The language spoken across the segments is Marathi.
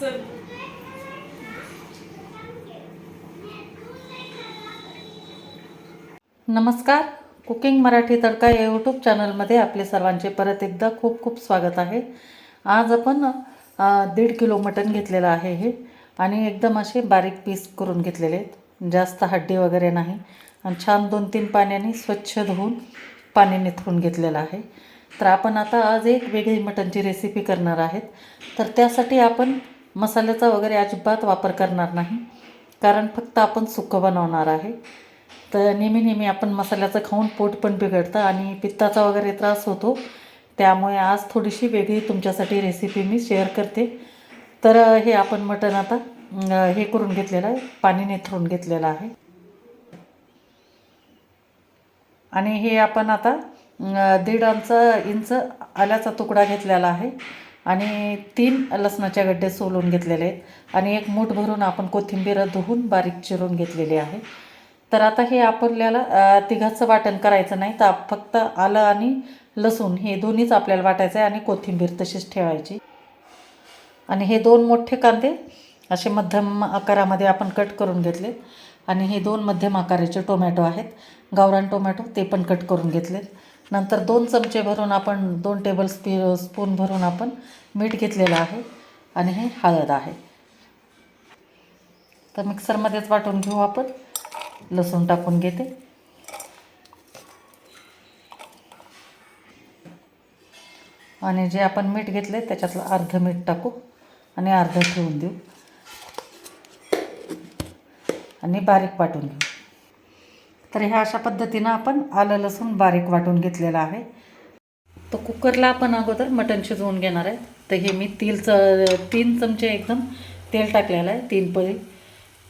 चल. नमस्कार. कुकिंग मराठी तडका या यूट्यूब चॅनलमध्ये आपले सर्वांचे परत एकदा खूप खूप स्वागत आहे. आज आपण दीड किलो मटण घेतलेलं आहे हे आणि एकदम असे बारीक पीस करून घेतलेले आहेत. जास्त हड्डी वगैरे नाही. आणि छान दोन तीन पाण्याने स्वच्छ धुवून पाणी निथरून घेतलेलं आहे. तर आपण आता आज एक वेगळी मटणची रेसिपी करणार आहेत. तर त्यासाठी आपण मसाल्याचा वगैरे अजिबात वापर करणार नाही. कारण फक्त आपण सुकं बनवणार आहे. तर नेहमी नेहमी आपण मसाल्याचं खाऊन पोट पण बिघडतं आणि पित्ताचा वगैरे त्रास होतो. त्यामुळे आज थोडीशी वेगळी तुमच्यासाठी रेसिपी मी शेअर करते. तर हे आपण मटण आता हे करून घेतलेलं आहे. पाणी निथरून घेतलेलं आहे. आणि हे आपण आता दीड अंच इंच आल्याचा तुकडा घेतलेला आहे. आणि तीन लसणाच्या गड्डे सोलून घेतलेले. आहेत आणि एक मूठ भरून आपण कोथिंबीर धुवून बारीक चिरून घेतलेली आहे. तर आता हे आपल्याला तिघाचं वाटण करायचं नाही तर फक्त आलं आणि लसूण हे दोन्हीच आपल्याला वाटायचं आहे आणि कोथिंबीर तशीच ठेवायची. आणि हे दोन मोठे कांदे असे मध्यम आकारामध्ये आपण कट करून घेतले. आणि हे दोन मध्यम आकाराचे टोमॅटो आहेत. गावरान टोमॅटो ते पण कट करून घेतलेत नंतर दोन चमचे भरून आपण दोन टेबल स्पी स्पून भरून आपण मीठ घेतलेलं आहे आणि हे हळद आहे. तर मिक्सरमध्येच वाटून घेऊ आपण. लसूण टाकून घेते. आणि जे आपण मीठ घेतले त्याच्यातलं अर्ध मीठ टाकू आणि अर्ध ठेवून देऊ. आणि बारीक वाटून घेऊ. तर ह्या अशा पद्धतीनं आपण आलं लसूण बारीक वाटून घेतलेलं आहे. तर कुकरला आपण अगोदर मटण शिजवून घेणार आहे. तर हे मी तील च तीन चमचे एकदम तेल टाकलेलं आहे तीन पळी.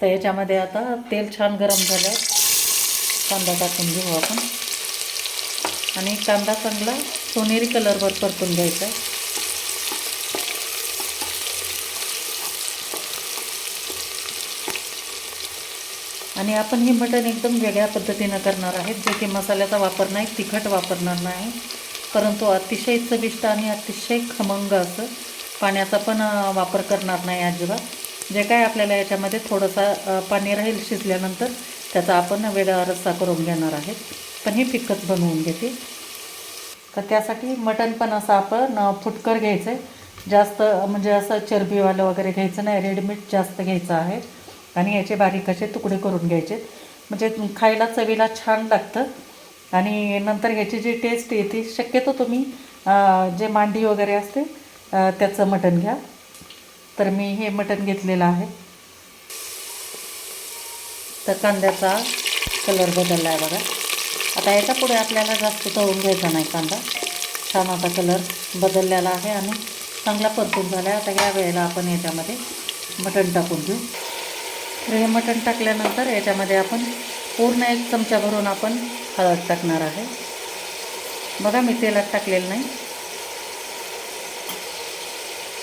तर याच्यामध्ये आता तेल छान गरम झालं आहे कांदा टाकून घेऊ आपण. आणि कांदा चांगला सोनेरी कलरवर परतून घ्यायचा आहे. आणि आपण हे मटण एकदम वेगळ्या पद्धतीनं करणार आहेत. जे की मसाल्याचा वापर नाही तिखट वापरणार नाही. परंतु अतिशय चविष्ट आणि अतिशय खमंग असं पाण्याचा पण वापर करणार नाही अजिबात. जे काय आपल्याला याच्यामध्ये थोडंसं पाणी राहील शिजल्यानंतर त्याचा आपण वेगळा रस्सा करून घेणार आहेत. पण हे फिकच बनवून घेते. तर त्यासाठी मटण पण असं आपण फुटकर घ्यायचं आहे जास्त म्हणजे असं चरबीवालं वगैरे घ्यायचं नाही. रेडीमेड जास्त घ्यायचं आहे. आणि याचे बारीक असे तुकडे करून घ्यायचे. म्हणजे खायला चवीला छान लागतं. आणि नंतर ह्याची जी टेस्ट येते शक्यतो तुम्ही जे मांडी वगैरे असते त्याचं मटण घ्या. तर मी हे मटण घेतलेलं आहे. तर कांद्याचा कलर बदलला आहे बघा. आता याच्यापुढे आपल्याला जास्त तळून घ्यायचा नाही कांदा. छान आता कलर बदललेला आहे आणि चांगला परतून झाला आहे आता या वेळेला आपण याच्यामध्ये मटण टाकून घेऊ. तर हे मटण टाकल्यानंतर याच्यामध्ये आपण पूर्ण एक चमचा भरून आपण हळद टाकणार आहे. बघा मी तेलात टाकलेलं नाही.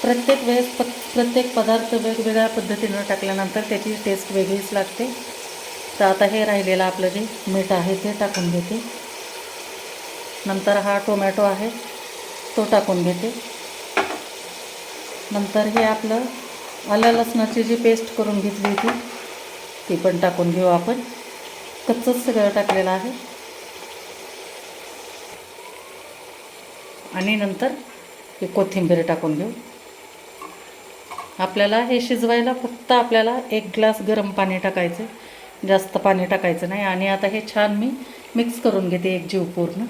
प्रत्येक वेळेस प प्रत्येक पदार्थ वेगवेगळ्या पद्धतीनं टाकल्यानंतर त्याची टेस्ट वेगळीच लागते. तर आता हे राहिलेलं आपलं जे मीठ आहे ते टाकून घेते. नंतर हा टोमॅटो आहे तो टाकून घेते. नंतर हे आपलं आलं लसणाची जी पेस्ट करून घेतली होती ती पण टाकून घेऊ आपण. कच्चंच सगळं टाकलेलं आहे. आणि नंतर हे कोथिंबीर टाकून घेऊ. आपल्याला हे शिजवायला फक्त आपल्याला एक ग्लास गरम पाणी टाकायचं जास्त पाणी टाकायचं नाही. आणि आता हे छान मी मिक्स करून घेते एक जीव पूर्ण.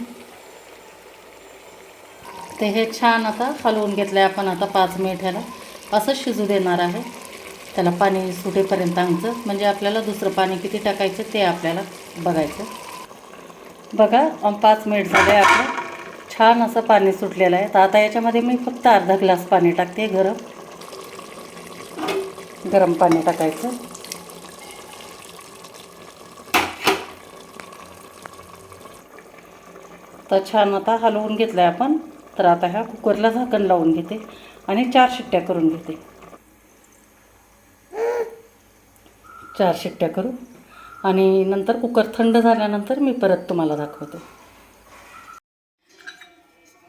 ते हे छान आता हलवून घेतलं आहे आपण आता पाच मिनिट ह्याला असं शिजू देणार आहे. त्याला पाणी सुटेपर्यंत आमचं म्हणजे आपल्याला दुसरं पाणी किती टाकायचं ते आपल्याला बघायचं. बघा पाच मिनिट झाले आपलं. छान असं पाणी सुटलेलं आहे. तर आता याच्यामध्ये मी फक्त अर्धा ग्लास पाणी टाकते गरम. गरम पाणी टाकायचं. तर छान आता हलवून घेतलं आहे आपण. तर आता ह्या कुकरला झाकण लावून घेते आणि चार शिट्ट्या करून घेते. चार शिट्ट्या करू. आणि नंतर कुकर थंड झाल्यानंतर मी परत तुम्हाला दाखवते.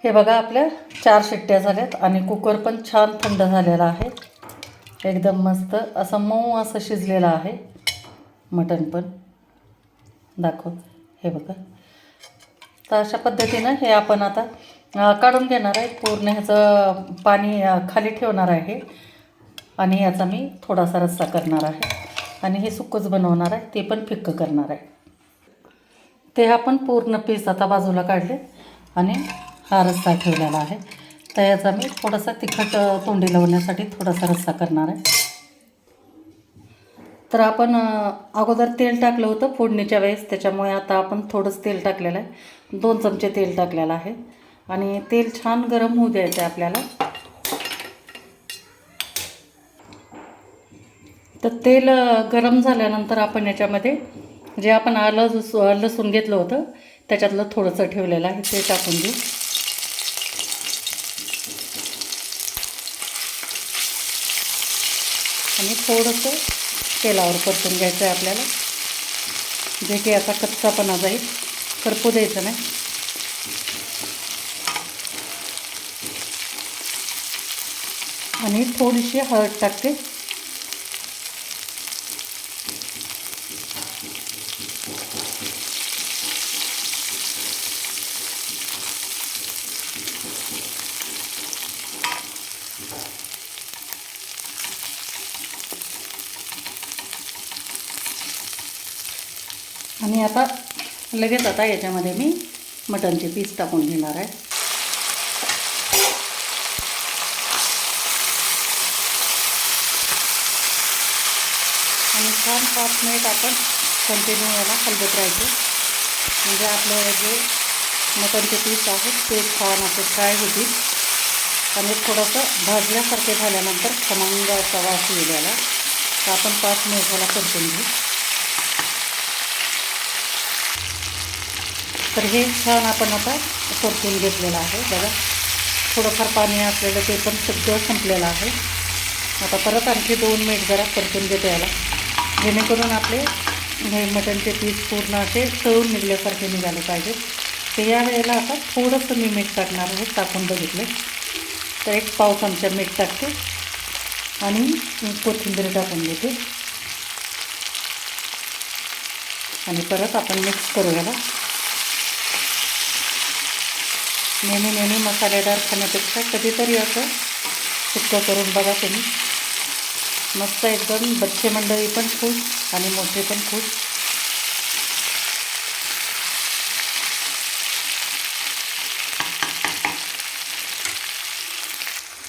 हे बघा आपल्या चार शिट्ट्या झाल्यात आणि कुकर पण छान थंड झालेला आहे. एकदम मस्त असं मऊ असं शिजलेलं आहे. मटण पण. दाखव. हे बघा. तर अशा पद्धतीनं हे आपण आता काढून घेणार आहे. पूर्ण ह्याचं पाणी खाली ठेवणार आहे. आणि याचा मी थोडासा रस्सा करणार आहे. आणि हे सुकंच बनवणार आहे ते पण फिक्क करणार आहे. ते आपण पूर्ण पीस आता बाजूला काढले आणि हा रस्सा ठेवलेला आहे. तर याचा मी थोडासा तिखट तोंडी लावण्यासाठी थोडासा रस्सा करणार आहे. तर आपण अगोदर तेल टाकलं होतं फोडणीच्या वेळेस त्याच्यामुळे आता आपण थोडंच तेल टाकलेलं आहे. दोन चमचे तेल टाकलेलं आहे. आणि तेल छान गरम होऊ द्यायचं आहे आपल्याला. तर तेल गरम झाल्यानंतर आपण याच्यामध्ये जे आपण आलं लसूण घेतलं होतं त्याच्यातलं थोडंसं ठेवलेलं आहे ते टाकून देऊ. आणि थोडंसं तेलावर परतून घ्यायचं आहे आपल्याला. जे की आता कच्चापणा जाईल करपू द्यायचं नाही. आणि थोडीशी हळद टाकते. आणि आता लगेच आता याच्यामध्ये मी मटणचे पीस टाकून घेणार आहे. आणि छान पाच मिनिट आपण कंटिन्यू याला हलवत राहायचं. म्हणजे आपलं जे मटणचे पीस आहेत ते छान असे फ्राय होतील. आणि थोडंसं भाजल्यासारखे झाल्यानंतर खमंग असा वास येईल याला. तर आपण पाच मिनिट याला परतून घेऊ. तर हे छान आपण आता परतून घेतलेलं आहे. बघा थोडंफार पाणी असलेलं ते पण सगळं संपलेलं आहे. आता परत आणखी दोन मिनिट जरा परतून घेतो याला. जेणेकरून आपले हे मटणचे पीस पूर्ण असे तळून निघल्यासारखे निघाले पाहिजेत तर या वेळेला आता थोडंसं मी मीठ टाकणार आहे टाकून बघितलं. तर एक पाव चमचा मीठ टाकते आणि कोथिंबीर टाकून घेते. आणि परत आपण मिक्स करू याला. नेहमी नेहमी मसालेदार खाण्यापेक्षा कधीतरी असं सुक्कं करून बघा तुम्ही. मस्त एकदम बच्चे मंडळी पण खुश आणि मोठे पण खुश.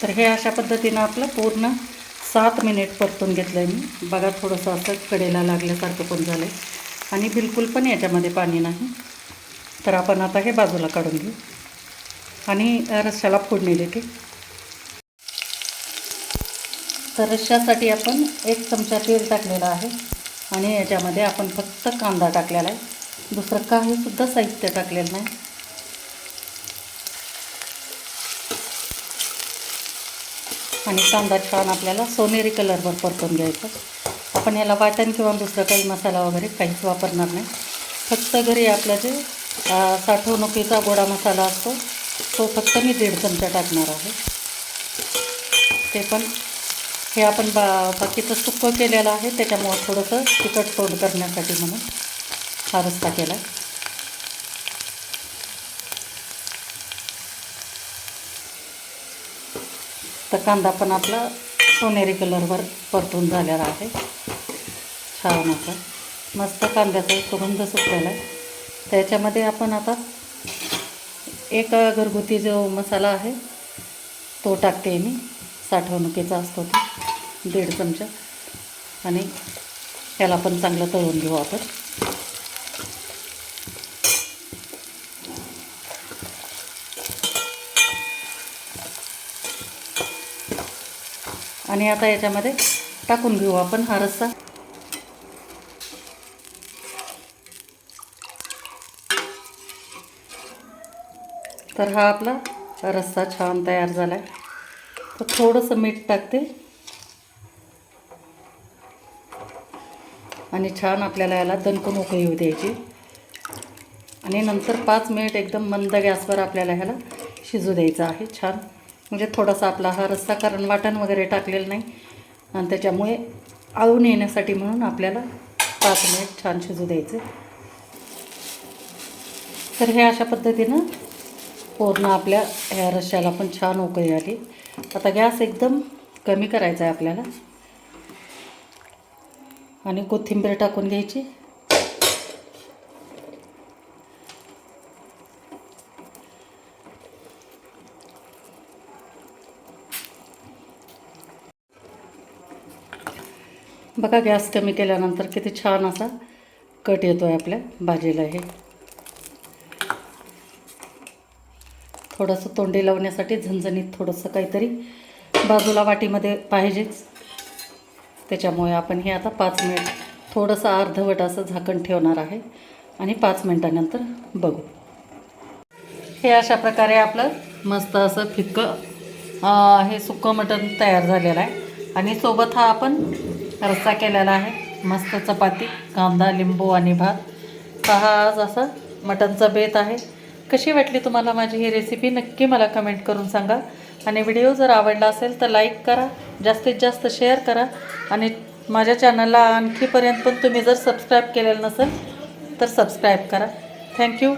तर हे अशा पद्धतीनं आपलं पूर्ण सात मिनिट परतून घेतलं आहे मी. बघा थोडंसं असं कडेला लागल्यासारखं पण झालं आहे आणि बिलकुल पण याच्यामध्ये पाणी नाही. तर आपण आता हे बाजूला काढून घेऊ. आणि रश्श्याला फोडणी देते. तर रश्श्यासाठी आपण एक चमचा तेल टाकलेलं आहे आणि याच्यामध्ये आपण फक्त कांदा टाकलेला आहे. दुसरं काहीसुद्धा साहित्य टाकलेलं नाही. आणि कांदा छान आपल्याला सोनेरी कलरवर परतून घ्यायचा. आपण याला वाटण किंवा दुसरं काही मसाला वगैरे काहीच वापरणार नाही. फक्त घरी आपलं जे साठवणुकीचा गोडा मसाला असतो तो फक्त मी दीड चमचा टाकणार आहे. ते पण हे आपण बा बाकीचं सुक्कं केलेलं आहे त्याच्यामुळं थोडंसं तिखट तोंड करण्यासाठी म्हणून हा रस्ता केला आहे तर कांदा पण आपला सोनेरी कलरवर परतून झालेला आहे. छान असा. मस्त कांद्याचा सुगंध सुटलेला आहे. त्याच्यामध्ये आपण आता एक घरगुती जो मसाला आहे तो टाकते मी. साठवणुकीचा असतो तो दीड चमचा. आणि त्याला पण चांगलं तळून घेऊ आपण. आणि आता याच्यामध्ये टाकून घेऊ आपण हा रस्सा. तर हा आपला रस्सा छान तयार झाला आहे तर थोडंसं मीठ टाकते. आणि छान आपल्याला याला दणकून उकळी येऊ द्यायची. आणि नंतर पाच मिनिट एकदम मंद गॅसवर आपल्याला ह्याला शिजू द्यायचं आहे छान. म्हणजे थोडासा आपला हा रस्सा कारण वाटण वगैरे टाकलेलं नाही. आणि त्याच्यामुळे आळून येण्यासाठी म्हणून आपल्याला पाच मिनिट छान शिजू द्यायचे. तर हे अशा पद्धतीनं पूर्ण आपल्या ह्या रश्याला पण छान उकळी आली. आता गॅस एकदम कमी करायचा आहे आपल्याला. आणि कोथिंबीर टाकून घ्यायची. बघा गॅस कमी केल्यानंतर किती छान असा कट येतो आहे आपल्या भाजीला हे. थोडंसं तोंडी लावण्यासाठी झणझणीत थोडंसं काहीतरी बाजूला वाटीमध्ये पाहिजेच त्याच्यामुळे आपण हे आता पाच मिनिट थोडंसं अर्धवट असं झाकण ठेवणार आहे. आणि पाच मिनटानंतर बघू. हे अशा प्रकारे आपलं मस्त असं फिक्कं हे सुक्कं मटण तयार झालेलं आहे. आणि सोबत हा आपण रस्सा केलेला आहे. मस्त चपाती कांदा लिंबू आणि भात. हा आज असं मटणचा बेत आहे. कशी वाटली तुम्हाला माझी ही रेसिपी नक्की मला कमेंट करून सांगा. आणि व्हिडिओ जर आवडला असेल तर लाईक करा जास्तीत जास्त शेअर करा. आणि माझ्या चॅनलला आणखीपर्यंत पण तुम्ही जर सबस्क्राईब केलेलं नसेल तर सबस्क्राईब करा. थँक्यू